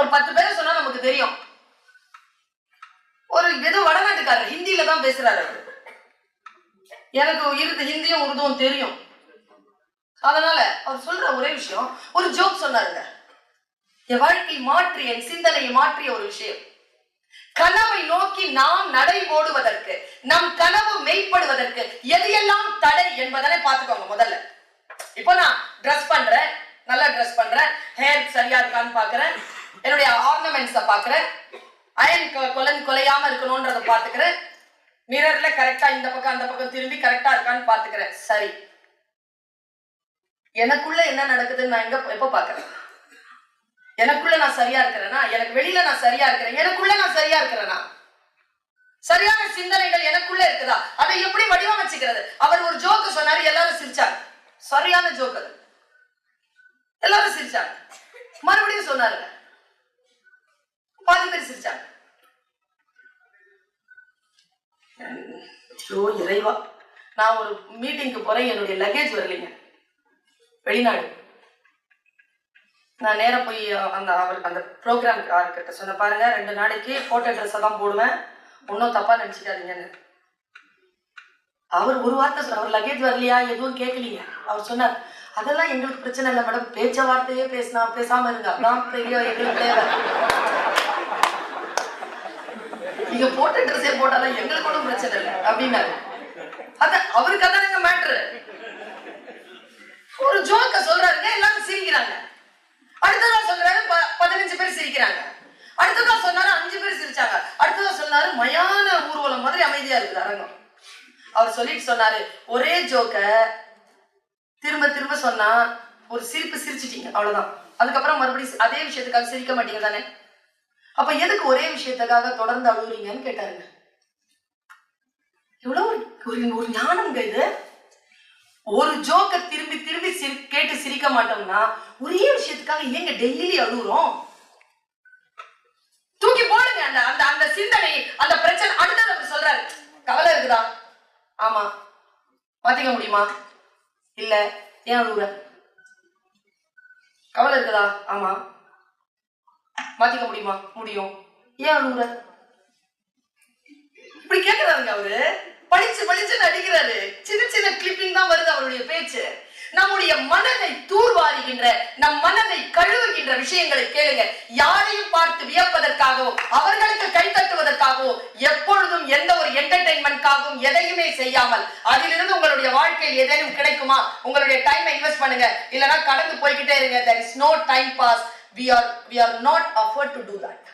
ஒரு பத்து பேர் சொன்னா நமக்கு தெரியும். ஒரு ஏதோ வடநாட்டுக்காரர் ஹிந்தியில தான் பேசுறாரு அவர். எனக்கு இருக்கு ஹிந்தியும் உருதுவும் தெரியும். அதனால அவர் சொல்ற ஒரே விஷயம் ஒரு ஜோக் சொன்னாருங்க. என் வாழ்க்கை மாற்றி என் சிந்தனையை மாற்றிய ஒரு விஷயம். கனவை நோக்கி நாம் நடை ஓடுவதற்கு நம் கனவு மெய்ப்படுவதற்கு எதையெல்லாம் தடை என்பதனை பார்த்துக்கோங்க முதல்ல. இப்போ நான் ட்ரெஸ் பண்றேன் நல்லா ட்ரெஸ் பண்றேன். ஹேர் சரியா இருக்கான்னு பாக்குறேன் என்னுடைய ஆர்னமெண்ட்ஸை பார்க்குறேன் அயன் கொலன் கொலையாம இருக்கணும்ன்றத பார்த்துக்கிறேன் மிரர்ல கரெக்டா இந்த பக்கம் அந்த பக்கம் திரும்பி கரெக்டா இருக்கான்னு பாத்துக்கிறேன். சரி. எனக்குள்ள என்ன நடக்குதுன்னு நான் எங்க எப்ப பாக்குறேன்? எனக்குள்ள நான் சரியா இருக்கிறேனா? எனக்கு வெளியில நான் சரியா இருக்கிறேன். எனக்குள்ள நான் சரியா இருக்கிறேனா? சரியான சிந்தனைகள் எனக்குள்ள இருக்குதா? அதை எப்படி வடிவமைச்சுக்கிறது? அவர் ஒரு ஜோக்கு சொன்னாரு எல்லாரும் சிரிச்சாங்க. சரியான ஜோக் அது. எல்லாரும் சிரிச்சாங்க. மறுபடியும் சொன்னாருங்க. பாதி பேர் சிரிச்சாங்க. ஐயோ இறைவா. நான் ஒரு மீட்டிங்க்கு போறேன் என்னுடைய லக்கேஜ் வரலைங்க. வெளிநாடு. நான் நேராக போய் அந்த அவர் அந்த ப்ரோக்ராம் கிட்ட சொன்ன பாருங்க ரெண்டு நாளைக்கு போட்டோ ட்ரெஸ்ஸை தான் போடுவேன். ஒன்றும் தப்பா நினச்சிக்காதீங்கன்னு அவர் ஒரு வார்த்தை சொன்னார் அவர் லக்கேஜ் வரலையா? எதுவும் கேட்கலீங்க அவர் சொன்னார் அதெல்லாம் எங்களுக்கு பிரச்சனை இல்லை மேடம் பேச்ச வார்த்தையே பேசினா பேசாம இருங்க அதான் பெரிய எங்களுக்கு தேவை. நீங்க ட்ரெஸ்ஸே போட்டாலும் எங்களுக்கு ஒன்றும் பிரச்சனை இல்லை அப்படின்னாரு. அத அவருக்கு அதானுங்க மேட்ரு ஒரு ஜோக்க சொல்றாருங்க எல்லாரும் சிரிக்கிறாங்க? அடுத்ததா சொல்றாரு பதினஞ்சு பேர் சிரிக்கிறாங்க. அடுத்ததா சொன்னாரு அஞ்சு பேர் சிரிச்சாங்க. அடுத்ததா சொன்னாரு மயான ஊர்வலம் மாதிரி அமைதியா இருக்குது அரங்கம். அவர் சொல்லிட்டு சொன்னாரு ஒரே ஜோக்க திரும்ப திரும்ப சொன்னா ஒரு சிரிப்பு சிரிச்சிட்டீங்க அவ்வளவுதான். அதுக்கப்புறம் மறுபடியும் அதே விஷயத்துக்காக சிரிக்க மாட்டீங்க தானே? அப்ப எதுக்கு ஒரே விஷயத்துக்காக தொடர்ந்து அழுகுறீங்கன்னு கேட்டாருங்க. எவ்வளவு ஒரு- ஒரு ஒரு ஞானம்ங்க இது. ஒரு ஜோக்க திரும்பி திரும்பி சிரி கேட்டு சிரிக்க மாட்டோம்னா ஒரே விஷயத்துக்காக ஏங்க டெய்லி அழுகுறோம் தூக்கி போடுங்க அந்த அந்த அந்த சிந்தனை அந்த பிரச்சனை. அடுத்தது அவர் சொல்றாரு கவலை இருக்குதா? ஆமா. மாத்திக்க முடியுமா? இல்ல. ஏன் அழுகுற கவலை இருக்குதா? ஆமா. மாத்திக்க முடியுமா? முடியும். ஏன் அழுகுற இப்படி கேக்குறாருங்க அவரு. படிச்சு படிச்சு நடிக்கிறாரு. சின்ன சின்ன கிளிப்பிங் தான் வருது அவருடைய பேச்சு. நம்முடைய மனதை தூர்வாருகின்ற நம் மனதை கழுவுகின்ற விஷயங்களை கேளுங்க. யாரையும் பார்த்து வியப்பதற்காகவோ அவர்களுக்கு கை தட்டுவதற்காகவோ எப்பொழுதும் எந்த ஒரு என்டர்டைன்மெண்ட்காகவும் எதையுமே செய்யாமல் அதிலிருந்து உங்களுடைய வாழ்க்கையில் எதையும் கிடைக்குமா? உங்களுடைய டைமை இன்வெஸ்ட் பண்ணுங்க. இல்லைன்னா கடந்து போய்கிட்டே இருங்க. There is no time boss we are we are not offered to do that